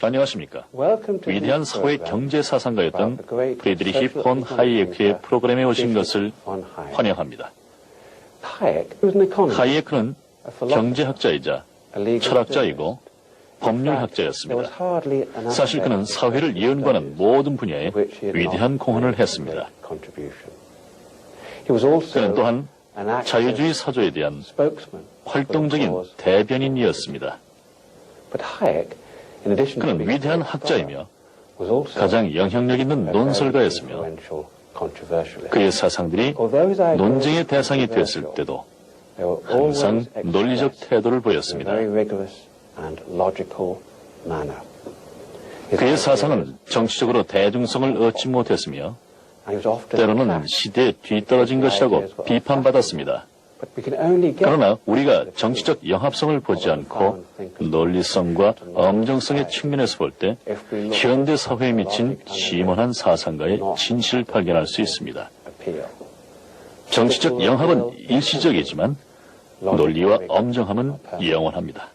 안녕하십니까. Welcome to 위대한 사회 경제 사상가였던 about the great 프리드리히 폰 하이에크의 프로그램에 오신 것을. 환영합니다. 하이에크는 경제학자이자 철학자이고 법률학자였습니다. 사실 그는 사회를 studies 모든 분야에 위대한 공헌을 했습니다. 그는 또한 자유주의 사조에 대한 활동적인. 대변인이었습니다. 그는 위대한 학자이며 가장 영향력 있는 논설가였으며. 그의 사상들이 논쟁의 대상이 됐을 때도 항상 논리적 태도를 보였습니다. 그의 사상은 정치적으로 대중성을 얻지 못했으며 때로는. 시대에 뒤떨어진 것이라고 비판받았습니다. 그러나 우리가 정치적 영합성을 보지 않고 논리성과 엄정성의 측면에서 볼 때 현대 사회에 미친 심원한 사상가의 진실을 발견할 수 있습니다. 정치적 영합은 일시적이지만 논리와 엄정함은 영원합니다.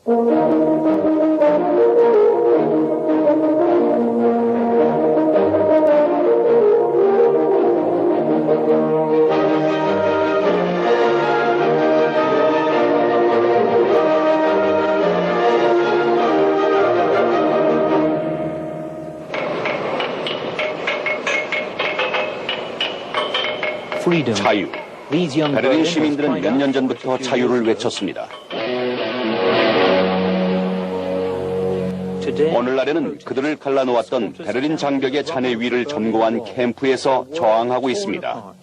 자유. 베를린 시민들은 몇 년 전부터 자유를 외쳤습니다. 오늘날에는 그들을 갈라놓았던 베를린 장벽의 잔해 위를 점거한 캠프에서 저항하고 있습니다.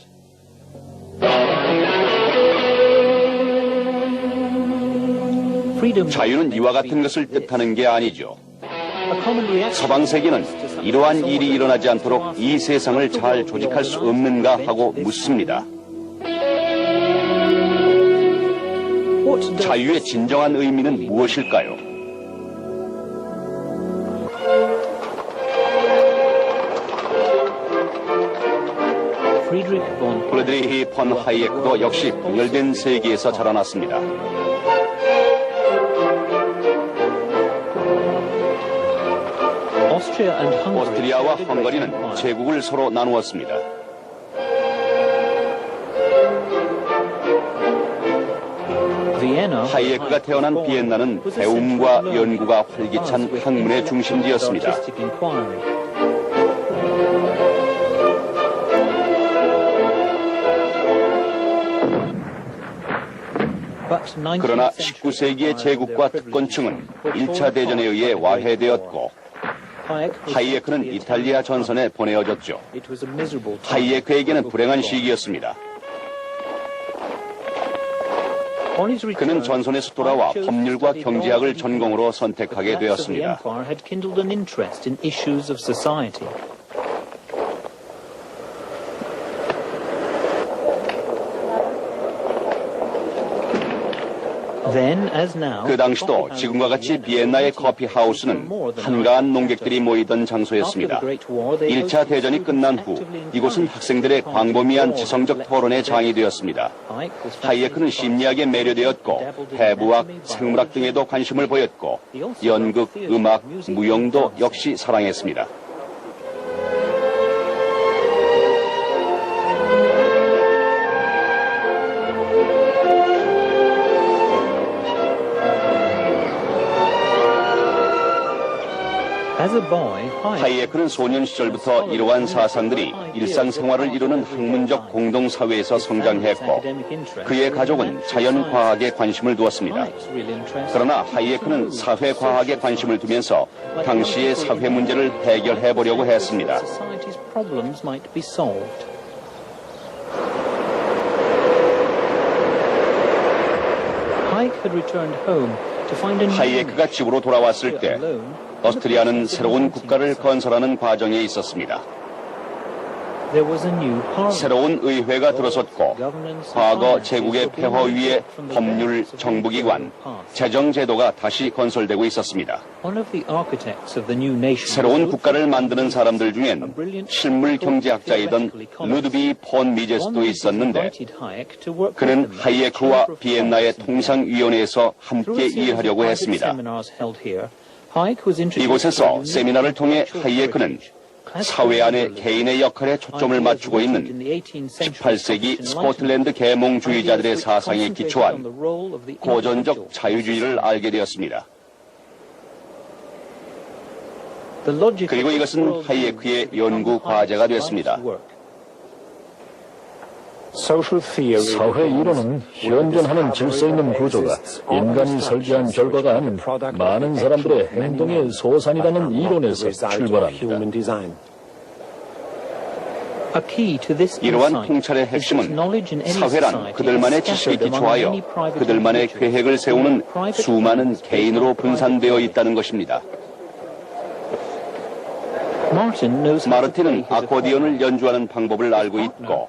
자유는 이와 같은 것을 뜻하는 게 아니죠. 서방 세계는 이러한 일이 일어나지 않도록 이 세상을 잘 조직할 수 없는가 하고 묻습니다. 자유의 진정한 의미는 무엇일까요? 프레드리히 펀 하이에크도 역시 분열된 세계에서 자라났습니다. 오스트리아와 헝가리는 제국을 서로 나누었습니다. 하이에크가 태어난 비엔나는 배움과 연구가 활기찬 학문의 중심지였습니다. 그러나 19세기의 제국과 특권층은 1차 대전에 의해 와해되었고 하이에크는 이탈리아 전선에 보내어졌죠. 하이에크에게는 불행한 시기였습니다. 그는 전선에서 돌아와 법률과 경제학을 전공으로 선택하게 되었습니다. 그 당시도 지금과 같이 비엔나의 커피 하우스는 한가한 농객들이 모이던 장소였습니다. 1차 대전이 끝난 후 이곳은 학생들의 광범위한 지성적 토론의 장이 되었습니다. 하이에크는 심리학에 매료되었고 해부학, 생물학 등에도 관심을 보였고 연극, 음악, 무용도 역시 사랑했습니다. 하이에크는 소년 시절부터 이러한 사상들이 일상생활을 이루는 학문적 공동사회에서 성장했고 그의 가족은 자연과학에 관심을 두었습니다. 그러나 하이에크는 사회과학에 관심을 두면서 당시의 사회 문제를 해결해 보려고 했습니다. 하이에크가 집으로 돌아왔을 때 오스트리아는 새로운 국가를 건설하는 과정에 있었습니다. 새로운 의회가 들어섰고 과거 제국의 폐허 위에 법률, 정부기관, 재정제도가 다시 건설되고 있었습니다. 새로운 국가를 만드는 사람들 중엔 실물 경제학자이던 루드비 폰 미제스도 있었는데 그는 하이에크와 비엔나의 통상위원회에서 함께 일하려고 했습니다. 이곳에서 세미나를 통해 하이에크는 사회 안에 개인의 역할에 초점을 맞추고 있는 18세기 스코틀랜드 계몽주의자들의 사상에 기초한 고전적 자유주의를 알게 되었습니다. 그리고 이것은 하이에크의 연구 과제가 됐습니다. 사회 이론은 현존하는 질서 있는 구조가 인간이 설계한 결과가 아닌 많은 사람들의 행동의 소산이라는 이론에서 출발합니다. 이러한 통찰의 핵심은 사회란 그들만의 지식에 기초하여 그들만의 계획을 세우는 수많은 개인으로 분산되어 있다는 것입니다. 마르틴은 아코디언을 연주하는 방법을 알고 있고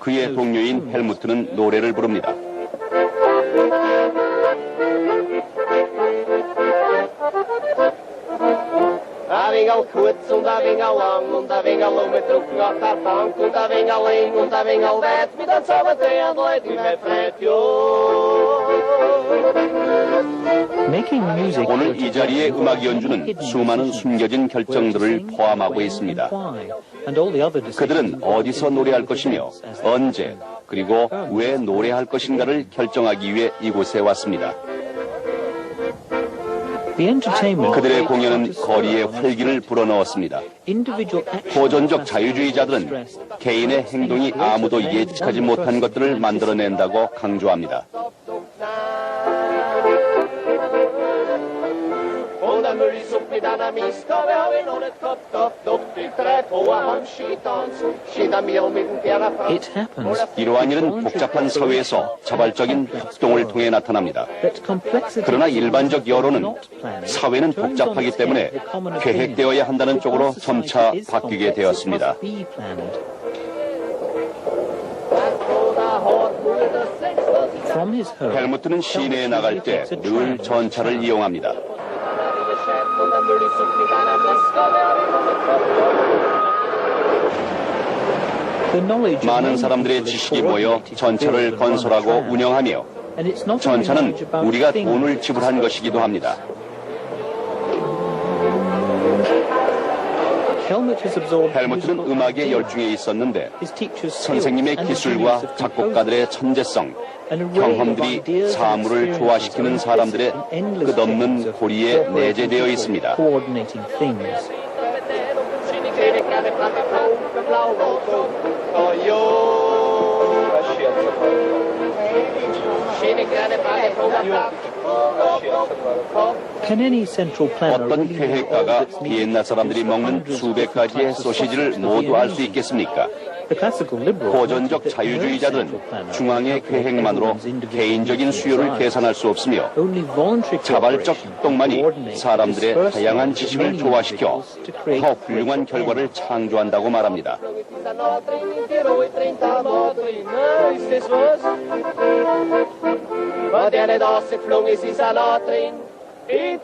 그의 동료인 헬무트는 노래를 부릅니다. 오늘 이 자리의 음악 연주는 수많은 숨겨진 결정들을 포함하고 있습니다. 그들은 어디서 노래할 것이며 언제 그리고 왜 노래할 것인가를 결정하기 위해 이곳에 왔습니다. 그들의 공연은 거리에 활기를 불어넣었습니다. 고전적 자유주의자들은 개인의 행동이 아무도 예측하지 못한 것들을 만들어낸다고 강조합니다. Und dan moet je zoek met aan mis, kom we hou in on het kop, kop, dop, ham, shit on, shit aan miel met een piano It happens 이러한 일은 복잡한 사회에서 자발적인 활동을 통해 나타납니다. 그러나 일반적 여론은 사회는 복잡하기 때문에 계획되어야 한다는 쪽으로 점차 바뀌게 되었습니다. 헬무트는 시내에 나갈 때 늘 전차를 이용합니다. 많은 사람들의 지식이 모여 전차를 건설하고. 운영하며 전차는 우리가 돈을 지불한 것이기도 합니다. 헬무트는 musical 음악에 열중해 있었는데 his teacher's skills, 선생님의 기술과 of 작곡가들의. 천재성, 경험들이 사물을 조화시키는 are 사람들의 끝없는 고리에 내재되어 있습니다. 어떤 계획가가 비엔나 사람들이 먹는 수백 가지의 소시지를 모두 알 수? 있겠습니까? No 자유주의자들은 중앙의 계획만으로 개인적인 수요를. 계산할 수 없으며 자발적 협동만이 사람들의 다양한 지식을 조화시켜 더 훌륭한 결과를 창조한다고 말합니다. Er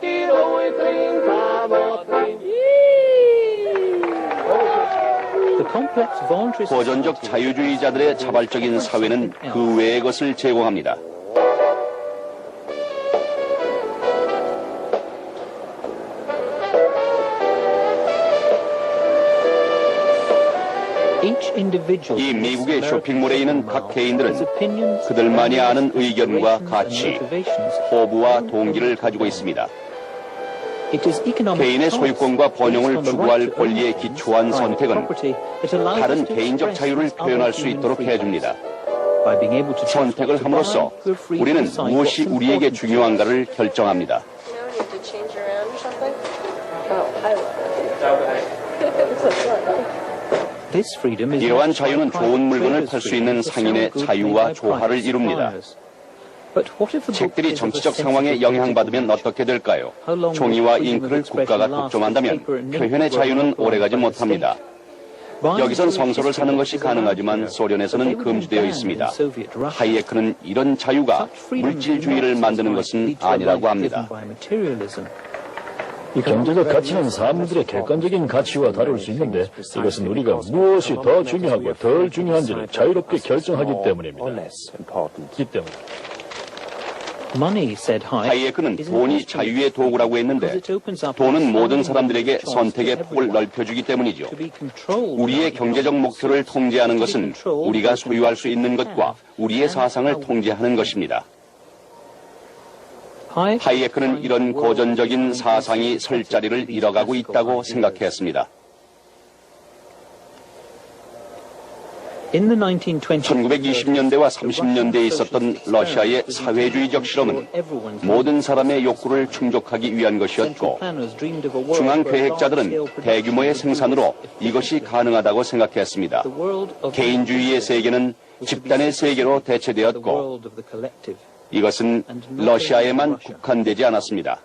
고전적 자유주의자들의 자발적인 사회는 그 외의 것을 제공합니다. 이 미국의 쇼핑몰에 있는 각 개인들은 그들만이 아는 의견과 가치, 포부와 own 동기를 가지고. 있습니다. It is economic 개인의 소유권과 번영을 추구할 right to own 권리에 기초한 선택은 property, that allows 다른 us to 개인적 자유를 표현할 수 있도록. 해줍니다. 선택을 to 함으로써 우리는 무엇이 우리에게. 중요한가를 결정합니다. Oh, 이러한 자유는 좋은 물건을 팔수 freedom 있는 상인의 자유와 조화를 이룹니다. 책들이 is of a 정치적 상황에 영향받으면? 어떻게 될까요? 종이와 잉크를 국가가 독점한다면 표현의 자유는 오래가지 못합니다. 여기선 history 사는 것이 가능하지만 소련에서는 금지되어 있습니다. 하이에크는 이런 자유가 물질주의를 만드는 것은 아니라고 합니다. materialism. 경제적 가치는 사람들의 객관적인 가치와 다를 수 있는데 이것은 우리가 무엇이 더 중요하고 덜 중요한지를 자유롭게 결정하기 때문입니다. 이 때문에 하이에크는 돈이 자유의 도구라고 했는데 돈은 모든 사람들에게 선택의 폭을 넓혀주기 때문이죠. 우리의 경제적. 목표를 통제하는 것은 우리가 소유할 수 있는 것과 우리의 사상을 통제하는 것입니다. 하이에크는 이런 고전적인 사상이 설 자리를 잃어가고 있다고. 생각했습니다. 1920년대와 30년대에 있었던 러시아의 사회주의적 실험은 모든 사람의 욕구를 충족하기 위한 것이었고 중앙 계획자들은 대규모의 생산으로 이것이 가능하다고 생각했습니다. 개인주의의 세계는 집단의 세계로 대체되었고 이것은 러시아에만 국한되지 않았습니다.